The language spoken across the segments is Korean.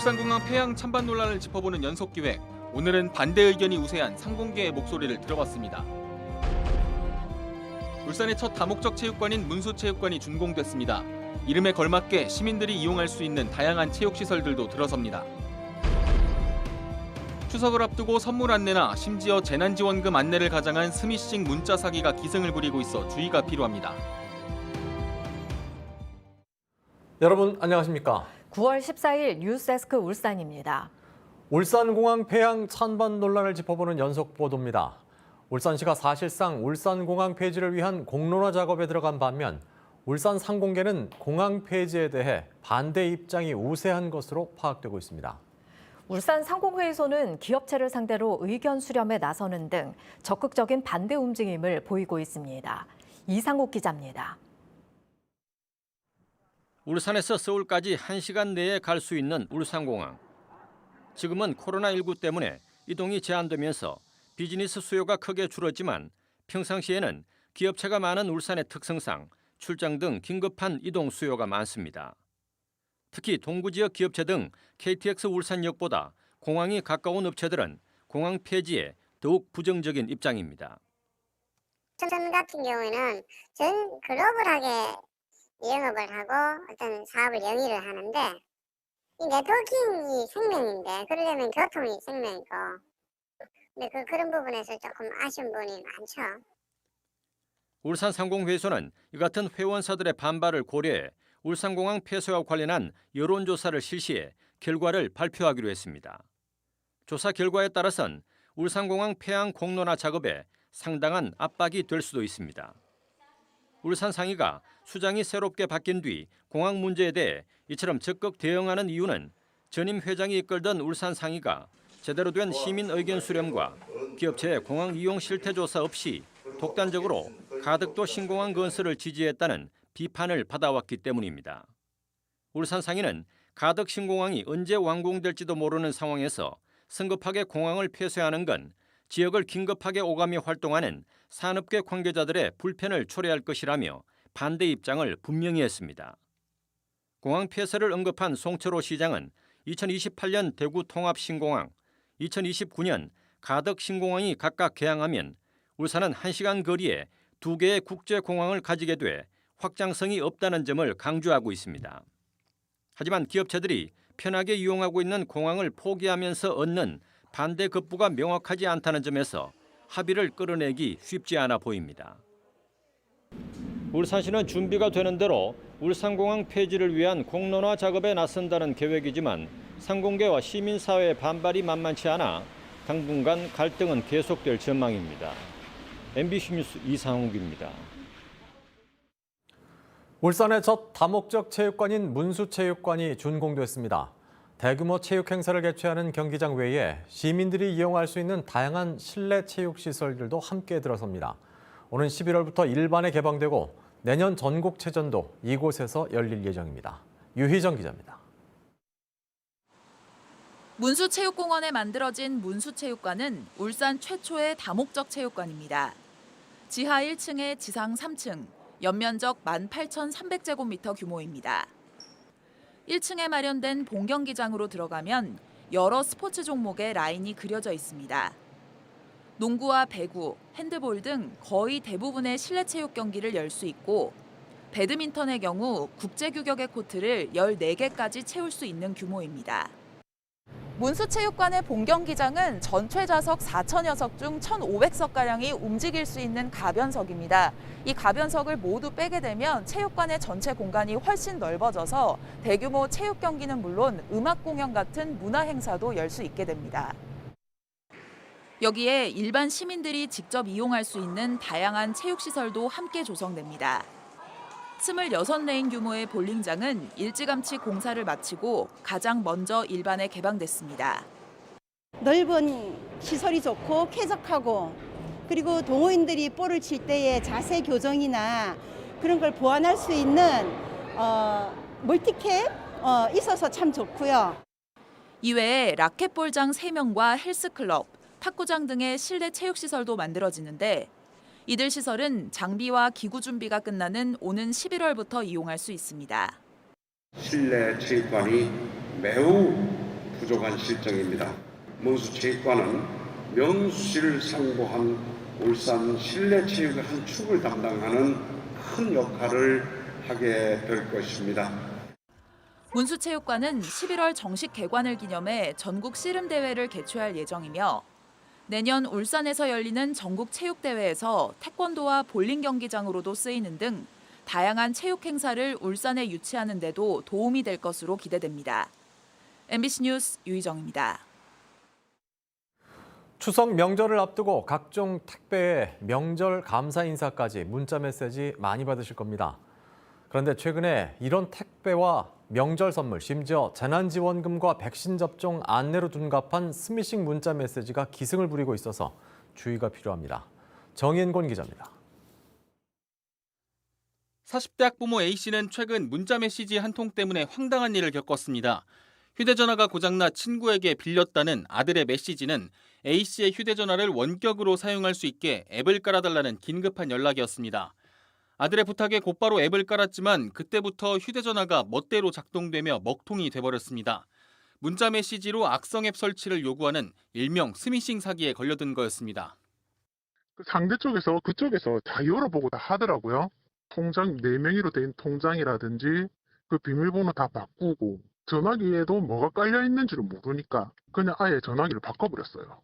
울산공항 폐양 찬반 논란을 짚어보는 연속 기획. 오늘은 반대 의견이 우세한 상공계의 목소리를 들어봤습니다. 울산의 첫 다목적 체육관인 문수체육관이 준공됐습니다. 이름에 걸맞게 시민들이 이용할 수 있는 다양한 체육 시설들도 들어섭니다. 추석을 앞두고 선물 안내나 심지어 재난지원금 안내를 가장한 스미싱 문자 사기가 기승을 부리고 있어 주의가 필요합니다. 여러분 안녕하십니까? 9월 14일 뉴스데스크 울산입니다. 울산공항 폐양 찬반 논란을 짚어보는 연속 보도입니다. 울산시가 사실상 울산공항 폐지를 위한 공론화 작업에 들어간 반면 울산 상공계는 공항 폐지에 대해 반대 입장이 우세한 것으로 파악되고 있습니다. 울산 상공회의소는 기업체를 상대로 의견 수렴에 나서는 등 적극적인 반대 움직임을 보이고 있습니다. 이상욱 기자입니다. 울산에서 서울까지 1시간 내에 갈 수 있는 울산공항. 지금은 코로나19 때문에 이동이 제한되면서 비즈니스 수요가 크게 줄었지만 평상시에는 기업체가 많은 울산의 특성상 출장 등 긴급한 이동 수요가 많습니다. 특히 동구 지역 기업체 등 KTX 울산역보다 공항이 가까운 업체들은 공항 폐지에 더욱 부정적인 입장입니다. 전 같은 경우에는 전 글로벌하게 영업을 하고 어떤 사업을 영위를 하는데 이 네트워킹이 생명인데 그러려면 교통이 생명이고 근데 그 그런 부분에서 조금 아쉬운 부분이 많죠. 울산 상공회의소는 이 같은 회원사들의 반발을 고려해 울산공항 폐쇄와 관련한 여론조사를 실시해 결과를 발표하기로 했습니다. 조사 결과에 따라선 울산공항 폐항 공론화 작업에 상당한 압박이 될 수도 있습니다. 울산 상의가 수장이 새롭게 바뀐 뒤 공항 문제에 대해 이처럼 적극 대응하는 이유는 전임 회장이 이끌던 울산 상의가 제대로 된 시민 의견 수렴과 기업체의 공항 이용 실태 조사 없이 독단적으로 가덕도 신공항 건설을 지지했다는 비판을 받아왔기 때문입니다. 울산상의는 가덕 신공항이 언제 완공될지도 모르는 상황에서 성급하게 공항을 폐쇄하는 건 지역을 긴급하게 오가며 활동하는 산업계 관계자들의 불편을 초래할 것이라며 반대 입장을 분명히 했습니다. 공항 폐쇄를 언급한 송철호 시장은 2028년 대구 통합 신공항, 2029년 가덕 신공항이 각각 개항하면 울산은 1시간 거리에 두 개의 국제 공항을 가지게 돼 확장성이 없다는 점을 강조하고 있습니다. 하지만 기업체들이 편하게 이용하고 있는 공항을 포기하면서 얻는 반대 급부가 명확하지 않다는 점에서 합의를 끌어내기 쉽지 않아 보입니다. 울산시는 준비가 되는 대로 울산공항 폐지를 위한 공론화 작업에 나선다는 계획이지만 상공계와 시민사회의 반발이 만만치 않아 당분간 갈등은 계속될 전망입니다. MBC 뉴스 이상욱입니다. 울산의 첫 다목적 체육관인 문수체육관이 준공됐습니다. 대규모 체육 행사를 개최하는 경기장 외에 시민들이 이용할 수 있는 다양한 실내 체육 시설들도 함께 들어섭니다. 오는 11월부터 일반에 개방되고 내년 전국체전도 이곳에서 열릴 예정입니다. 유희정 기자입니다. 문수체육공원에 만들어진 문수체육관은 울산 최초의 다목적 체육관입니다. 지하 1층에 지상 3층, 연면적 18,300제곱미터 규모입니다. 1층에 마련된 본경기장으로 들어가면 여러 스포츠 종목의 라인이 그려져 있습니다. 농구와 배구, 핸드볼 등 거의 대부분의 실내 체육 경기를 열 수 있고 배드민턴의 경우 국제 규격의 코트를 14개까지 채울 수 있는 규모입니다. 문수체육관의 본경기장은 전체 좌석 4천여 석 중 1,500석가량이 움직일 수 있는 가변석입니다. 이 가변석을 모두 빼게 되면 체육관의 전체 공간이 훨씬 넓어져서 대규모 체육 경기는 물론 음악 공연 같은 문화 행사도 열 수 있게 됩니다. 여기에 일반 시민들이 직접 이용할 수 있는 다양한 체육시설도 함께 조성됩니다. 26레인 규모의 볼링장은 일찌감치 공사를 마치고 가장 먼저 일반에 개방됐습니다. 넓은 시설이 좋고 쾌적하고 그리고 동호인들이 볼을 칠 때의 자세 교정이나 그런 걸 보완할 수 있는 어, 멀티캡 어, 있어서 참 좋고요. 이외에 라켓볼장 3명과 헬스클럽, 탁구장 등의 실내 체육시설도 만들어지는데 이들 시설은 장비와 기구 준비가 끝나는 오는 11월부터 이용할 수 있습니다. 실내 체육관이 매우 부족한 실정입니다. 문수 체육관은 명수시를 상고한 울산 실내 체육의 한 축을 담당하는 큰 역할을 하게 될 것입니다. 문수체육관은 11월 정식 개관을 기념해 전국 씨름 대회를 개최할 예정이며 내년 울산에서 열리는 전국 체육대회에서 태권도와 볼링 경기장으로도 쓰이는 등 다양한 체육 행사를 울산에 유치하는 데도 도움이 될 것으로 기대됩니다. MBC 뉴스 유희정입니다. 추석 명절을 앞두고 각종 택배에 명절 감사 인사까지 문자 메시지 많이 받으실 겁니다. 그런데 최근에 이런 택배와 명절 선물, 심지어 재난지원금과 백신 접종 안내로 둔갑한 스미싱 문자 메시지가 기승을 부리고 있어서 주의가 필요합니다. 정인곤 기자입니다. 40대 학부모 A씨는 최근 문자 메시지 한 통 때문에 황당한 일을 겪었습니다. 휴대전화가 고장나 친구에게 빌렸다는 아들의 메시지는 A씨의 휴대전화를 원격으로 사용할 수 있게 앱을 깔아달라는 긴급한 연락이었습니다. 아들의 부탁에 곧바로 앱을 깔았지만 그때부터 휴대전화가 멋대로 작동되며 먹통이 돼버렸습니다. 문자 메시지로 악성 앱 설치를 요구하는 일명 스미싱 사기에 걸려든 거였습니다. 그 상대 쪽에서 그쪽에서 다 열어보고 다 하더라고요. 통장 네 명의로 된 통장이라든지 그 비밀번호 다 바꾸고 전화기에도 뭐가 깔려 있는지를 모르니까 그냥 아예 전화기를 바꿔버렸어요.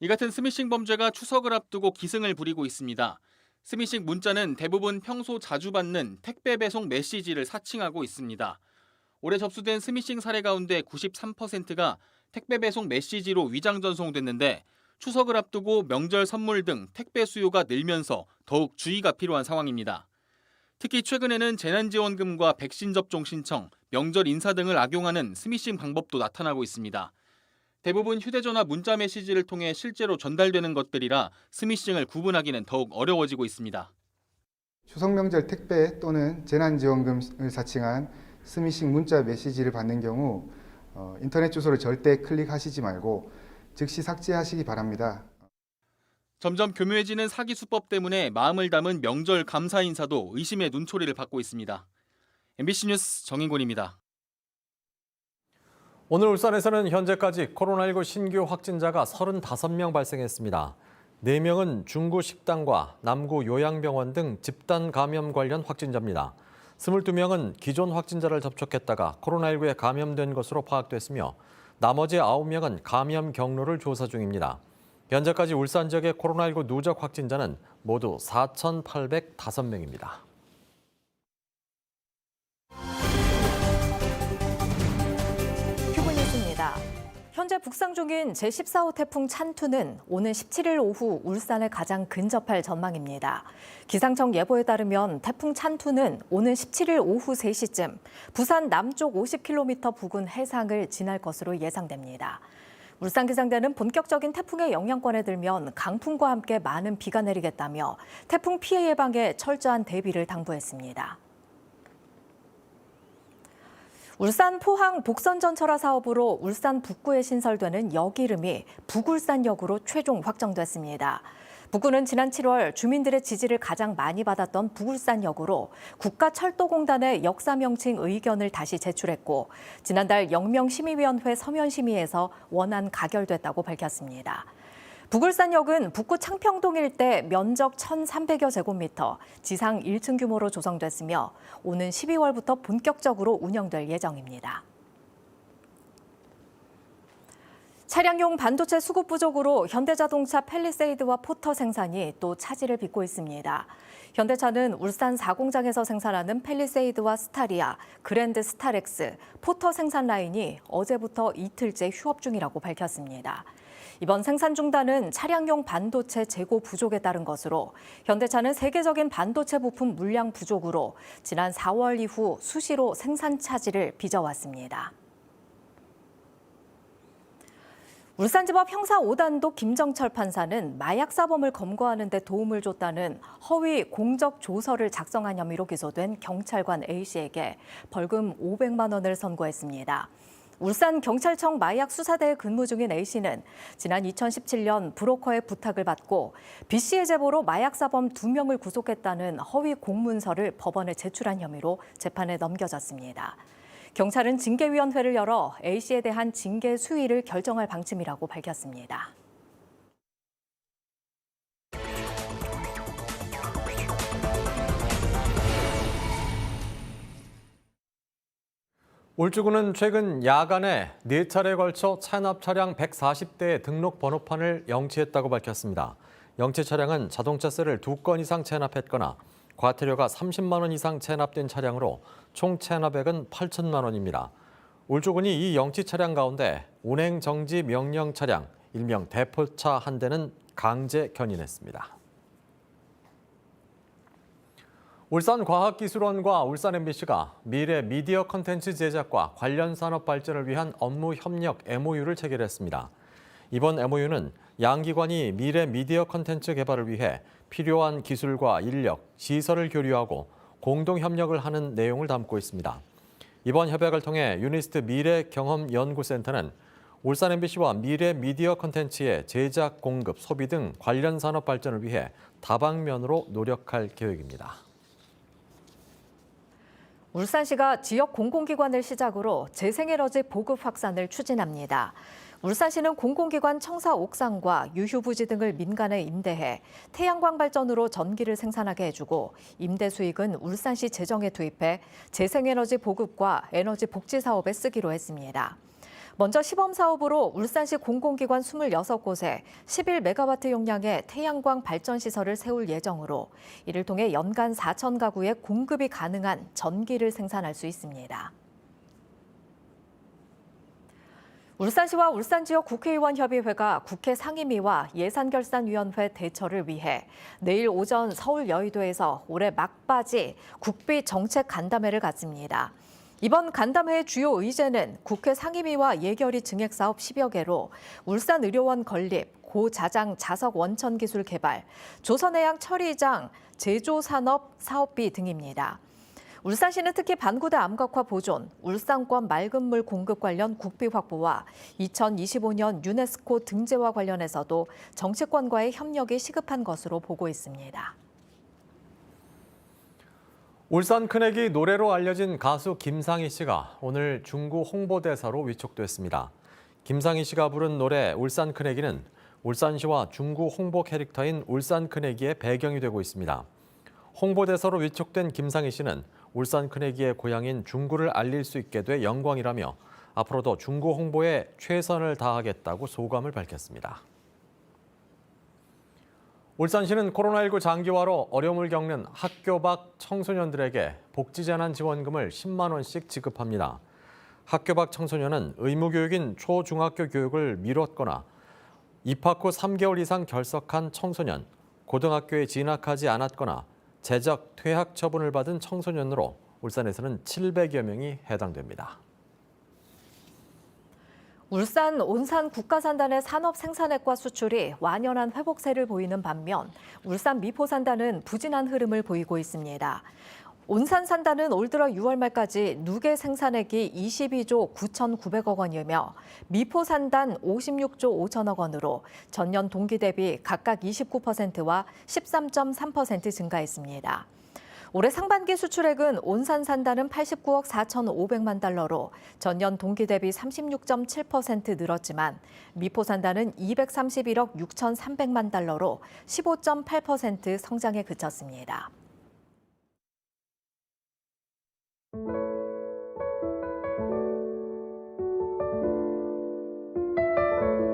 이 같은 스미싱 범죄가 추석을 앞두고 기승을 부리고 있습니다. 스미싱 문자는 대부분 평소 자주 받는 택배 배송 메시지를 사칭하고 있습니다. 올해 접수된 스미싱 사례 가운데 93%가 택배 배송 메시지로 위장 전송됐는데 추석을 앞두고 명절 선물 등 택배 수요가 늘면서 더욱 주의가 필요한 상황입니다. 특히 최근에는 재난지원금과 백신 접종 신청, 명절 인사 등을 악용하는 스미싱 방법도 나타나고 있습니다. 대부분 휴대전화 문자 메시지를 통해 실제로 전달되는 것들이라 스미싱을 구분하기는 더욱 어려워지고 있습니다. 추석 명절 택배 또는 재난지원금을 사칭한 스미싱 문자 메시지를 받는 경우 어, 인터넷 주소를 절대 클릭하시지 말고 즉시 삭제하시기 바랍니다. 점점 교묘해지는 사기 수법 때문에 마음을 담은 명절 감사 인사도 의심의 눈초리를 받고 있습니다. MBC 뉴스 정인곤입니다. 오늘 울산에서는 현재까지 코로나19 신규 확진자가 35명 발생했습니다. 4명은 중구 식당과 남구 요양병원 등 집단 감염 관련 확진자입니다. 22명은 기존 확진자를 접촉했다가 코로나19에 감염된 것으로 파악됐으며 나머지 9명은 감염 경로를 조사 중입니다. 현재까지 울산 지역의 코로나19 누적 확진자는 모두 4,805명입니다. 현재 북상 중인 제14호 태풍 찬투는 오는 17일 오후 울산에 가장 근접할 전망입니다. 기상청 예보에 따르면 태풍 찬투는 오는 17일 오후 3시쯤 부산 남쪽 50km 부근 해상을 지날 것으로 예상됩니다. 울산기상대는 본격적인 태풍의 영향권에 들면 강풍과 함께 많은 비가 내리겠다며 태풍 피해 예방에 철저한 대비를 당부했습니다. 울산 포항 복선 전철화 사업으로 울산 북구에 신설되는 역 이름이 북울산역으로 최종 확정됐습니다. 북구는 지난 7월 주민들의 지지를 가장 많이 받았던 북울산역으로 국가철도공단의 역사 명칭 의견을 다시 제출했고 지난달 영명심의위원회 서면심의에서 원안 가결됐다고 밝혔습니다. 북울산역은 북구 창평동 일대 면적 1,300여 제곱미터, 지상 1층 규모로 조성됐으며 오는 12월부터 본격적으로 운영될 예정입니다. 차량용 반도체 수급 부족으로 현대자동차 펠리세이드와 포터 생산이 또 차질을 빚고 있습니다. 현대차는 울산 4공장에서 생산하는 펠리세이드와 스타리아, 그랜드 스타렉스, 포터 생산 라인이 어제부터 이틀째 휴업 중이라고 밝혔습니다. 이번 생산 중단은 차량용 반도체 재고 부족에 따른 것으로 현대차는 세계적인 반도체 부품 물량 부족으로 지난 4월 이후 수시로 생산 차질을 빚어왔습니다. 울산지법 형사 5단도 김정철 판사는 마약 사범을 검거하는 데 도움을 줬다는 허위 공적 조서를 작성한 혐의로 기소된 경찰관 A씨에게 벌금 500만 원을 선고했습니다. 울산 경찰청 마약 수사대에 근무 중인 A씨는 지난 2017년 브로커의 부탁을 받고 B씨의 제보로 마약 사범 2명을 구속했다는 허위 공문서를 법원에 제출한 혐의로 재판에 넘겨졌습니다. 경찰은 징계위원회를 열어 A씨에 대한 징계 수위를 결정할 방침이라고 밝혔습니다. 울주군은 최근 야간에 네 차례에 걸쳐 차납 차량 140대의 등록 번호판을 영치했다고 밝혔습니다. 영치 차량은 자동차세를 두건 이상 체납했거나 과태료가 30만 원 이상 체납된 차량으로 총 체납액은 8천만 원입니다. 울주군이 이 영치 차량 가운데 운행 정지 명령 차량 일명 대포차 한 대는 강제 견인했습니다. 울산과학기술원과 울산 MBC가 미래 미디어 컨텐츠 제작과 관련 산업 발전을 위한 업무 협력 MOU를 체결했습니다. 이번 MOU는 양 기관이 미래 미디어 컨텐츠 개발을 위해 필요한 기술과 인력, 시설을 교류하고 공동 협력을 하는 내용을 담고 있습니다. 이번 협약을 통해 유니스트 미래 경험 연구센터는 울산 MBC와 미래 미디어 컨텐츠의 제작, 공급, 소비 등 관련 산업 발전을 위해 다방면으로 노력할 계획입니다. 울산시가 지역 공공기관을 시작으로 재생에너지 보급 확산을 추진합니다. 울산시는 공공기관 청사 옥상과 유휴부지 등을 민간에 임대해 태양광 발전으로 전기를 생산하게 해주고 임대 수익은 울산시 재정에 투입해 재생에너지 보급과 에너지 복지 사업에 쓰기로 했습니다. 먼저 시범 사업으로 울산시 공공기관 26곳에 11메가와트 용량의 태양광 발전 시설을 세울 예정으로 이를 통해 연간 4천 가구에 공급이 가능한 전기를 생산할 수 있습니다. 울산시와 울산지역 국회의원 협의회가 국회 상임위와 예산결산위원회 대처를 위해 내일 오전 서울 여의도에서 올해 막바지 국비 정책 간담회를 갖습니다. 이번 간담회의 주요 의제는 국회 상임위와 예결위 증액 사업 10여 개로 울산의료원 건립, 고자장 자석 원천 기술 개발, 조선해양 처리장 제조산업 사업비 등입니다. 울산시는 특히 반구대 암각화 보존, 울산권 맑은 물 공급 관련 국비 확보와 2025년 유네스코 등재와 관련해서도 정치권과의 협력이 시급한 것으로 보고 있습니다. 울산 큰애기 노래로 알려진 가수 김상희 씨가 오늘 중구 홍보대사로 위촉됐습니다. 김상희 씨가 부른 노래 울산 큰애기는 울산시와 중구 홍보 캐릭터인 울산 큰애기의 배경이 되고 있습니다. 홍보대사로 위촉된 김상희 씨는 울산 큰애기의 고향인 중구를 알릴 수 있게 돼 영광이라며 앞으로도 중구 홍보에 최선을 다하겠다고 소감을 밝혔습니다. 울산시는 코로나19 장기화로 어려움을 겪는 학교 밖 청소년들에게 복지재난 지원금을 10만 원씩 지급합니다. 학교 밖 청소년은 의무교육인 초중학교 교육을 미뤘거나 입학 후 3개월 이상 결석한 청소년, 고등학교에 진학하지 않았거나 재적, 퇴학 처분을 받은 청소년으로 울산에서는 700여 명이 해당됩니다. 울산 온산 국가산단의 산업 생산액과 수출이 완연한 회복세를 보이는 반면 울산 미포산단은 부진한 흐름을 보이고 있습니다. 온산 산단은 올 들어 6월 말까지 누계 생산액이 22조 9,900억 원이며 미포 산단 56조 5천억 원으로 전년 동기 대비 각각 29%와 13.3% 증가했습니다. 올해 상반기 수출액은 온산 산단은 89억 4,500만 달러로 전년 동기 대비 36.7% 늘었지만 미포 산단은 231억 6,300만 달러로 15.8% 성장에 그쳤습니다.